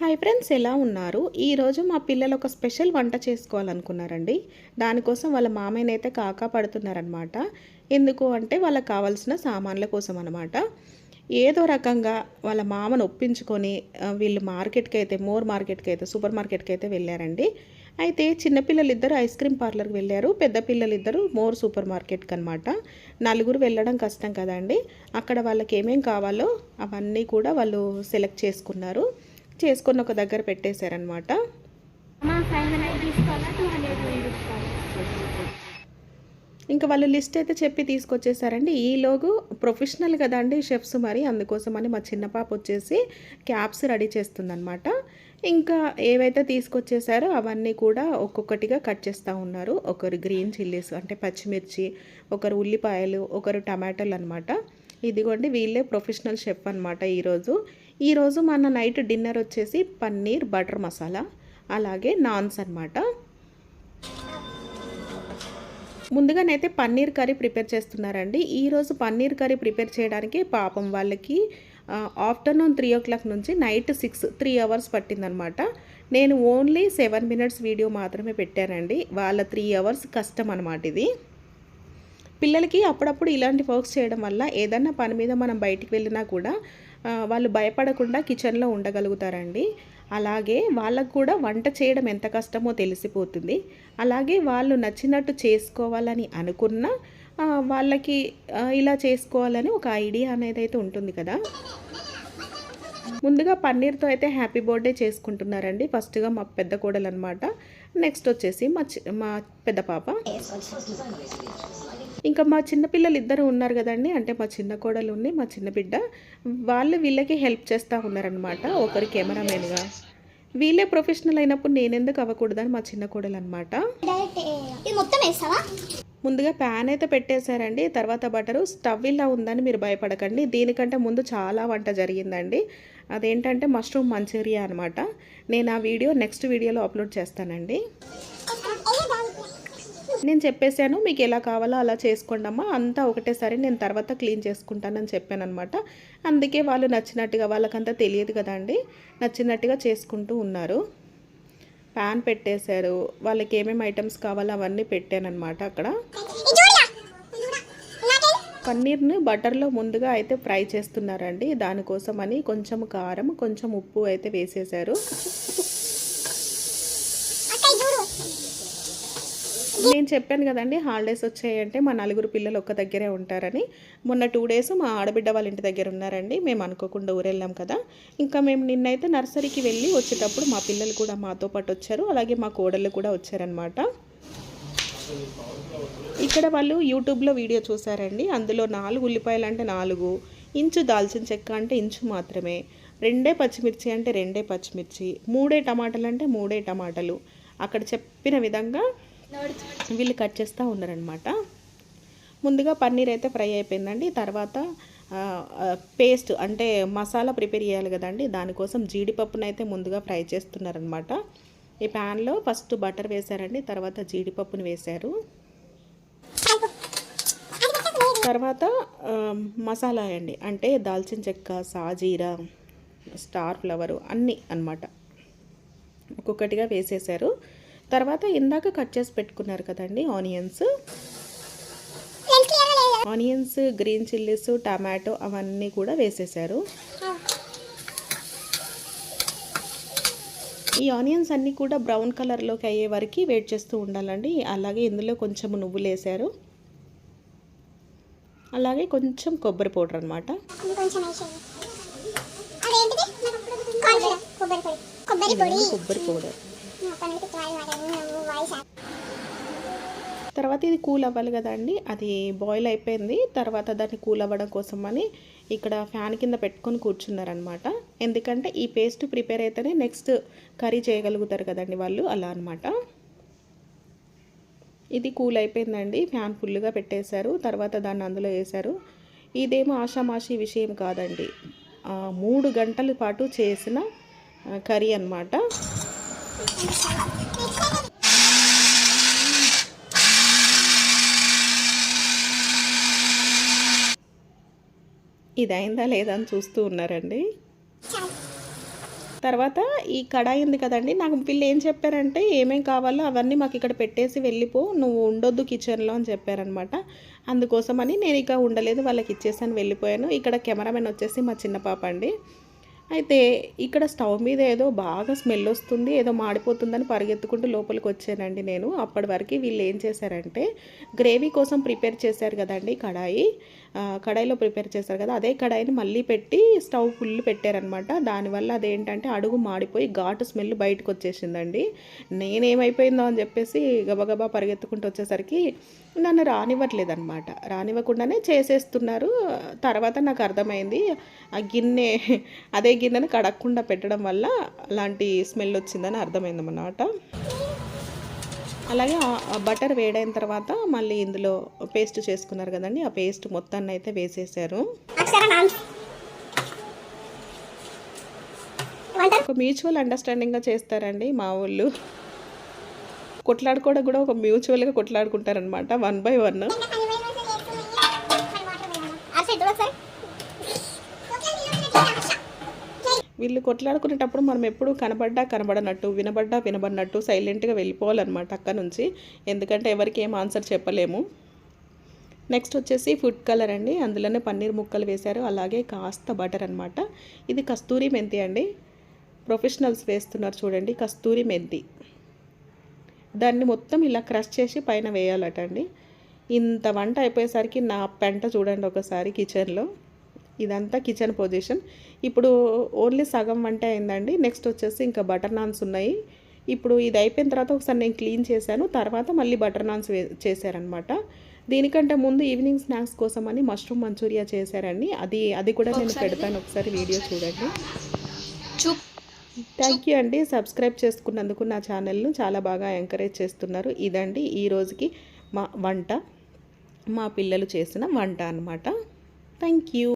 Hi friends ఎలా ఉన్నారు? ఈరోజు మా పిల్లలు ఒక స్పెషల్ వంట చేసుకోవాలనుకున్నారండి. దానికోసం వాళ్ళ మామయ్యనైతే కాకా పడుతున్నారనమాట ఎందుకు అంటే వాళ్ళకి కావాల్సిన సామాన్ల కోసం అనమాట ఏదో రకంగా వాళ్ళ మామను ఒప్పించుకొని వీళ్ళు మార్కెట్కి అయితే మోర్ మార్కెట్కి అయితే సూపర్ మార్కెట్కి అయితే వెళ్ళారండి. అయితే చిన్నపిల్లలు ఇద్దరు ఐస్ క్రీమ్ పార్లర్కి వెళ్ళారు. పెద్ద పిల్లలు ఇద్దరు మోర్ సూపర్ మార్కెట్కి అనమాట నలుగురు వెళ్ళడం కష్టం కదండి. అక్కడ వాళ్ళకి ఏమేం కావాలో అవన్నీ కూడా వాళ్ళు సెలెక్ట్ చేసుకున్నారు. చేసుకొని ఒక దగ్గర పెట్టేశారనమాట ఇంకా వాళ్ళు లిస్ట్ అయితే చెప్పి తీసుకొచ్చేసారండి. ఈలోగు ప్రొఫెషనల్ కదండి షెఫ్స్ మరి అందుకోసమని మా చిన్న పాప వచ్చేసి క్యాప్స్ రెడీ చేస్తుందన్నమాట. ఇంకా ఏవైతే తీసుకొచ్చేసారో అవన్నీ కూడా ఒక్కొక్కటిగా కట్ చేస్తూ ఉన్నారు. ఒకరు గ్రీన్ చిల్లీస్ అంటే పచ్చిమిర్చి ఒకరు ఉల్లిపాయలు ఒకరు టమాటాలు అనమాట ఇదిగోండి వీళ్ళే ప్రొఫెషనల్ షెఫ్ అనమాట ఈరోజు. ఈరోజు మన నైట్ డిన్నర్ వచ్చేసి పన్నీర్ బటర్ మసాలా అలాగే నాన్స్ అన్నమాట. ముందుగానైతే పన్నీర్ కర్రీ ప్రిపేర్ చేస్తున్నారండి. ఈరోజు పన్నీర్ కర్రీ ప్రిపేర్ చేయడానికి పాపం వాళ్ళకి ఆఫ్టర్నూన్ త్రీ ఓ క్లాక్ నుంచి నైట్ సిక్స్ త్రీ అవర్స్ పట్టిందనమాట నేను ఓన్లీ సెవెన్ మినిట్స్ వీడియో మాత్రమే పెట్టానండి. వాళ్ళ త్రీ అవర్స్ కష్టం అనమాట ఇది. పిల్లలకి అప్పుడప్పుడు ఇలాంటి వర్క్స్ చేయడం వల్ల ఏదన్నా పని మీద మనం బయటికి వెళ్ళినా కూడా వాళ్ళు భయపడకుండా కిచెన్లో ఉండగలుగుతారండి. అలాగే వాళ్ళకు కూడా వంట చేయడం ఎంత కష్టమో తెలిసిపోతుంది. అలాగే వాళ్ళు నచ్చినట్టు చేసుకోవాలని అనుకున్న వాళ్ళకి ఇలా చేసుకోవాలని ఒక ఐడియా అనేది అయితే ఉంటుంది కదా. ముందుగా పన్నీర్తో అయితే హ్యాపీ బర్త్డే చేసుకుంటున్నారండి. ఫస్ట్గా మా పెద్ద కోడలు అనమాట నెక్స్ట్ వచ్చేసి మా మా పెద్ద పాప. ఇంకా మా చిన్న పిల్లలు ఇద్దరు ఉన్నారు కదండి. అంటే మా చిన్న కోడలు ఉంది మా చిన్న బిడ్డ. వాళ్ళు వీళ్ళకి హెల్ప్ చేస్తూ ఉన్నారనమాట ఒకరు కెమెరామెన్గా. వీళ్ళే ప్రొఫెషనల్ అయినప్పుడు నేనెందుకు అవ్వకూడదని మా చిన్న కోడలు అనమాట ముందుగా ప్యాన్ అయితే పెట్టేశారండి. తర్వాత బటరు స్టవ్ ఇలా ఉందని మీరు భయపడకండి. దీనికంటే ముందు చాలా వంట జరిగిందండి. అదేంటంటే మష్రూమ్ మంచూరియా అనమాట నేను ఆ వీడియో నెక్స్ట్ వీడియోలో అప్లోడ్ చేస్తానండి. నేను చెప్పేశాను మీకు ఎలా కావాలో అలా చేసుకోండి అమ్మా అంతా ఒకటేసారి నేను తర్వాత క్లీన్ చేసుకుంటానని చెప్పాను అనమాట అందుకే వాళ్ళు నచ్చినట్టుగా వాళ్ళకంతా తెలియదు కదండి నచ్చినట్టుగా చేసుకుంటూ ఉన్నారు. ప్యాన్ పెట్టేశారు వాళ్ళకి ఏమేమి ఐటమ్స్ కావాలో అవన్నీ పెట్టానన్నమాట అక్కడ. పన్నీర్ని బటర్లో ముందుగా అయితే ఫ్రై చేస్తున్నారండి దానికోసం అని కొంచెం కారం కొంచెం ఉప్పు అయితే వేసేసారు నేను చెప్పాను కదండి హాలిడేస్ వచ్చాయంటే మా నలుగురు పిల్లలు ఒక్క దగ్గరే ఉంటారని. మొన్న టూ డేస్ మా ఆడబిడ్డ వాళ్ళ ఇంటి దగ్గర ఉన్నారండి మేము అనుకోకుండా ఊరెళ్ళాం కదా. ఇంకా మేము నిన్నైతే నర్సరీకి వెళ్ళి వచ్చేటప్పుడు మా పిల్లలు కూడా మాతో పాటు వచ్చారు అలాగే మా కోడళ్ళు కూడా వచ్చారనమాట ఇక్కడ వాళ్ళు యూట్యూబ్లో వీడియో చూసారండి అందులో నాలుగు ఉల్లిపాయలు అంటే నాలుగు ఇంచు దాల్చిన చెక్క అంటే ఇంచు మాత్రమే రెండే పచ్చిమిర్చి అంటే రెండే పచ్చిమిర్చి మూడే టమాటాలు అంటే మూడే టమాటాలు. అక్కడ చెప్పిన విధంగా వీళ్ళు కట్ చేస్తూ ఉన్నారనమాట ముందుగా పన్నీర్ అయితే ఫ్రై అయిపోయిందండి. తర్వాత పేస్ట్ అంటే మసాలా ప్రిపేర్ చేయాలి కదండి. దానికోసం జీడిపప్పునైతే ముందుగా ఫ్రై చేస్తున్నారనమాట ఈ ప్యాన్లో ఫస్ట్ బటర్ వేశారండి. తర్వాత జీడిపప్పుని వేశారు. తర్వాత మసాలా అండి. అంటే దాల్చిన చెక్క సాజీరా స్టార్ ఫ్లవరు అన్నీ అన్నమాట. ఒక్కొక్కటిగా వేసేసారు తర్వాత ఇందాక కట్ చేసి పెట్టుకున్నారు కదండి onions. Onions green chillies tomato అవన్నీ కూడా వేసేసారు. ఈ ఆనియన్స్ అన్నీ కూడా బ్రౌన్ కలర్లోకి అయ్యే వరకు వెయిట్ చేస్తూ ఉండాలండి. అలాగే ఇందులో కొంచెం నువ్వులు వేసారు. అలాగే కొంచెం కొబ్బరి పౌడర్ అనమాట కొబ్బరి పౌడర్. తర్వాత ఇది కూల్ అవ్వాలి కదండి. అది బాయిల్ అయిపోయింది. తర్వాత దాన్ని కూల్ అవ్వడం కోసం అని ఇక్కడ ఫ్యాన్ కింద పెట్టుకొని కూర్చున్నారనమాట ఎందుకంటే ఈ పేస్ట్ ప్రిపేర్ అయితేనే నెక్స్ట్ కర్రీ చేయగలుగుతారు కదండి వాళ్ళు. అలా అనమాట ఇది కూల్ అయిపోయిందండి. ఫ్యాన్ ఫుల్గా పెట్టేశారు. తర్వాత దాన్ని అందులో వేశారు. ఇదేమో ఆషామాషి విషయం కాదండి. మూడు గంటల పాటు చేసిన కర్రీ అన్నమాట. ఇది అయిందా లేదా అని చూస్తూ ఉన్నారండి. తర్వాత ఈ కడాయి ఉంది కదండి నాకు వీళ్ళు ఏం చెప్పారంటే ఏమేం కావాలో అవన్నీ మాకు ఇక్కడ పెట్టేసి వెళ్ళిపో నువ్వు ఉండొద్దు కిచెన్లో అని చెప్పారనమాట అందుకోసమని నేను ఇక ఉండలేదు వాళ్ళకి ఇచ్చేసాను వెళ్ళిపోయాను. ఇక్కడ కెమెరామెన్ వచ్చేసి మా చిన్న పాప అండి. అయితే ఇక్కడ స్టవ్ మీద ఏదో బాగా స్మెల్ వస్తుంది ఏదో మాడిపోతుందని పరిగెత్తుకుంటూ లోపలికి వచ్చానండి నేను. అప్పటి వరకు వీళ్ళు ఏం చేశారంటే గ్రేవీ కోసం ప్రిపేర్ చేశారు కదండి కడాయి. కడాయిలో ప్రిపేర్ చేశారు కదా అదే కడాయిని మళ్ళీ పెట్టి స్టవ్ ఫుల్ పెట్టారనమాట దానివల్ల అదేంటంటే అడుగు మాడిపోయి ఘాటు స్మెల్ బయటకు వచ్చేసిందండి. నేనేమైపోయిందో అని చెప్పేసి గబగబా పరిగెత్తుకుంటూ వచ్చేసరికి నన్ను రానివ్వట్లేదన్నమాట. రానివ్వకుండానే చేసేస్తున్నారు. తర్వాత నాకు అర్థమైంది ఆ గిన్నె అదే గిన్నెని కడగకుండా పెట్టడం వల్ల అలాంటి స్మెల్ వచ్చిందని అర్థమైంది అన్నమాట. అలాగే బటర్ వేడైన తర్వాత మళ్ళీ ఇందులో పేస్ట్ చేసుకున్నారు కదండి ఆ పేస్ట్ మొత్తాన్ని అయితే వేసేసారు. ఒక మ్యూచువల్ అండర్స్టాండింగ్గా చేస్తారండి మా వాళ్ళు కొట్లాడుకోవడం కూడా ఒక మ్యూచువల్గా కొట్లాడుకుంటారనమాట వన్ బై వన్ వీళ్ళు కొట్లాడుకునేటప్పుడు మనం ఎప్పుడు కనబడ్డా కనబడనట్టు వినబడ్డా వినబడినట్టు సైలెంట్గా వెళ్ళిపోవాలన్నమాట అక్క నుంచి. ఎందుకంటే ఎవరికి ఏం ఆన్సర్ చెప్పలేము. నెక్స్ట్ వచ్చేసి ఫుడ్ కలర్ అండి. అందులోనే పన్నీర్ ముక్కలు వేశారు. అలాగే కాస్త బటర్ అనమాట ఇది కస్తూరి మెంతి అండి. ప్రొఫెషనల్స్ వేస్తున్నారు చూడండి కస్తూరి మెంతి. దాన్ని మొత్తం ఇలా క్రష్ చేసి పైన వేయాలట అండి. ఇంత వంట అయిపోయేసరికి నా పెంట చూడండి ఒకసారి కిచెన్లో. ఇదంతా కిచెన్ పొజిషన్. ఇప్పుడు ఓన్లీ సగం వంట అయిందండి. నెక్స్ట్ వచ్చేసి ఇంకా బటర్ నాన్స్ ఉన్నాయి. ఇప్పుడు ఇది అయిపోయిన తర్వాత ఒకసారి నేను క్లీన్ చేశాను. తర్వాత మళ్ళీ బటర్ నాన్స్ వే చేశారనమాట దీనికంటే ముందు ఈవినింగ్ స్నాక్స్ కోసం అని మష్రూమ్ మంచూరియా చేశారండి. అది అది కూడా నేను పెడతాను. ఒకసారి వీడియో చూడండి. థ్యాంక్ యూ అండి. సబ్స్క్రైబ్ చేసుకున్నందుకు నా ఛానల్ను చాలా బాగా ఎంకరేజ్ చేస్తున్నారు. ఇదండి ఈ రోజుకి మా వంట. మా పిల్లలు చేసిన వంట అనమాట థ్యాంక్ యూ